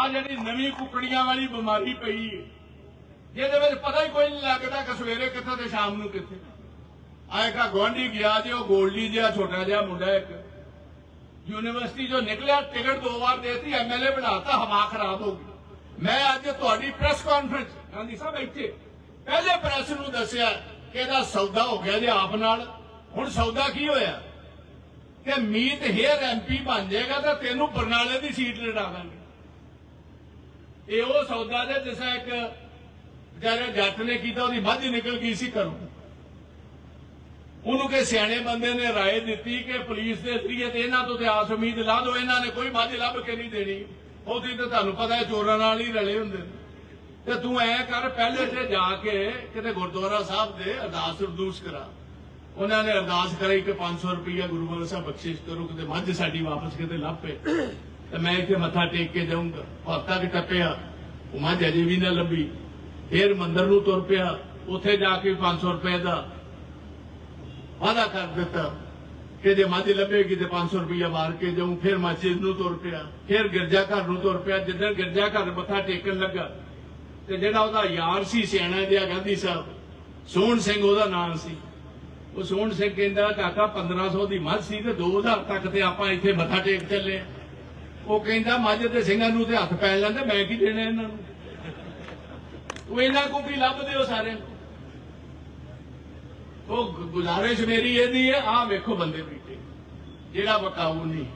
ਆ ਜਿਹੜੀ ਨਵੀਂ ਕੁਕੜੀਆਂ ਵਾਲੀ ਬਿਮਾਰੀ ਪਈ ਹੈ ਜਿਹਦੇ ਵਿੱਚ ਪਤਾ ਹੀ ਕੋਈ ਨਹੀਂ ਲੱਗਦਾ ਕਿ ਸਵੇਰੇ ਕਿੱਥੇ ਤੇ ਸ਼ਾਮ ਨੂੰ ਕਿੱਥੇ। ਆ ਇੱਕ ਗਵਾਂਢੀ ਗਿਆ ਜੇ ਉਹ ਗੋਲਡੀ ਜਿਹਾ, ਛੋਟਾ ਜਿਹਾ ਮੁੰਡਾ ਇੱਕ। ਯੂਨੀਵਰਸਿਟੀ ਚੋਂ ਨਿਕਲਿਆ, ਟਿਕਟ ਦੋ ਵਾਰ ਦੇਤੀ ਐਮਐਲਏ ਬਣਾਤਾ, ਹਵਾ ਖਰਾਬ ਹੋ ਗਈ। ਮੈਂ ਅੱਜ ਤੁਹਾਡੀ ਪ੍ਰੈਸ ਕਾਨਫਰੰਸ, ਗਾਂਧੀ ਸਾਹਿਬ ਇੱਥੇ, ਪਹਿਲੇ ਪ੍ਰੈਸ ਨੂੰ ਦੱਸਿਆ ਕਿ ਇਹਦਾ ਸੌਦਾ ਹੋ ਗਿਆ ਜੇ ਆਪ ਨਾਲ। ਹੁਣ ਸੌਦਾ ਕੀ ਹੋਇਆ? ਕਿ ਮੀਤ ਹੇਅਰ ਐਮਪੀ ਬਣ ਜਾਏਗਾ ਤਾਂ ਤੈਨੂੰ ਬਰਨਾਲੇ ਦੀ ਸੀਟ ਲੜਾ ਦਾਂਗੇ। ਇਹ ਉਹ ਸੌਦਾ ਜੇ ਜਿਸ ਇੱਕ ਵਿਚਾਰੇ ਜੱਟ ਨੇ ਕੀਤਾ ਉਹਦੀ ਮੱਝ ਨਿਕਲ ਗਈ ਸੀ ਘਰੋਂ ਉਹਨੂੰ ਕਿ ਸਿਆਣੇ ਬੰਦੇ ਨੇ رائے ਦਿੱਤੀ ਕਿ ਪੁਲਿਸ ਦੇ ਜ਼ਰੀਏ ਤੇ ਇਹਨਾਂ ਤੋਂ ਤੇ ਆਸ ਉਮੀਦ ਲਾ ਦਿਓ ਇਹਨਾਂ ਨੇ ਕੋਈ ਮੱਝ ਲੱਭ ਕੇ ਨਹੀਂ ਦੇਣੀ ਉਹਦੀ ਤਾਂ ਤੁਹਾਨੂੰ ਪਤਾ ਹੈ ਚੋਰਾਂ ਨਾਲ ਹੀ ਰਲੇ ਹੁੰਦੇ ਨੇ ਤੇ ਤੂੰ ਐ ਕਰ ਪਹਿਲੇ ਤੇ ਜਾ ਕੇ ਕਿਤੇ ਗੁਰਦੁਆਰਾ ਸਾਹਿਬ ਦੇ ਅਰਦਾਸ ਅਰਦੂਸ ਕਰਾ ਉਹਨਾਂ ਨੇ ਅਰਦਾਸ ਕਰਾਈ ਕਿ 500 ਰੁਪਈਆ ਗੁਰੂ ਗ੍ਰੰਥ ਸਾਹਿਬ ਬਖਸ਼ਿਸ਼ ਕਰੋ ਕਿਤੇ ਮੱਝ ਸਾਡੀ ਵਾਪਸ ਕਿਤੇ ਲੱਭੇ ਤੇ ਮੈਂ ਇੱਥੇ ਮੱਥਾ ਟੇਕ ਕੇ ਜਾਊਂਗਾ। ਹਫ਼ਤਾ ਕਿ ਟੱਪਿਆ ਉਹ ਮੱਝ ਅਜੇ ਵੀ ਨਾ ਲੱਭੀ ਫੇਰ ਮੰਦਰ ਨੂੰ ਤੁਰ ਪਿਆ, ਉੱਥੇ ਜਾ ਕੇ 500 ਰੁਪਏ ਦਾ ਵਾਦਾ ਕਰ ਦਿੱਤਾ। ਕਿ ਜੇ ਮੱਝ ਲੱਭੇਗੀ ਤੇ 500 ਰੁਪਇਆ ਮਾਰ ਕੇ ਜਾਊਂ। ਫਿਰ ਮਸਜਿਦ ਨੂੰ ਤੁਰ ਪਿਆ, ਫਿਰ ਗਿਰਜਾ ਘਰ ਨੂੰ ਤੁਰ ਪਿਆ। ਜਿੱਦਾਂ ਗਿਰਜਾ ਘਰ ਮੱਥਾ ਟੇਕਣ ਲੱਗਾ, ਤੇ ਜਿਹੜਾ ਉਹਦਾ ਯਾਰ ਸੀ, ਸਿਆਣਾ ਜਿਹਾ ਗਾਂਧੀ ਸਾਹਿਬ, ਸੋਹਣ ਸਿੰਘ ਉਹਦਾ ਨਾਮ ਸੀ। ਉਹ ਸੋਹਣ ਸਿੰਘ ਕਹਿੰਦਾ, ਕਾਕਾ 1500 ਦੀ ਮੱਝ ਸੀ ਤੇ 2000 ਤੱਕ ਤੇ ਆਪਾਂ ਇੱਥੇ ਮੱਥਾ ਟੇਕ ਚੱਲੇ ਉਹ ਕਹਿੰਦਾ, ਮਾਝੇ ਤੇ ਸਿੰਘਾਂ ਨੂੰ ਤੇ ਹੱਥ ਪੈ ਲੈਂਦੇ ਮੈਂ ਕੀ ਦੇਣਾ ਇਹਨਾਂ ਨੂੰ? ਉਹ ਇਹਨਾਂ ਕੋ ਵੀ ਲੱਭਦੇ ਹੋ ਸਾਰੇ ਉਹ ਗੁਜ਼ਾਰਿਸ਼ ਮੇਰੀ ਇਹਦੀ ਹੈ, ਆਹ ਵੇਖੋ ਬੰਦੇ ਬੈਠੇ। ਜਿਹੜਾ ਬਕਾਊ ਨਹੀਂ।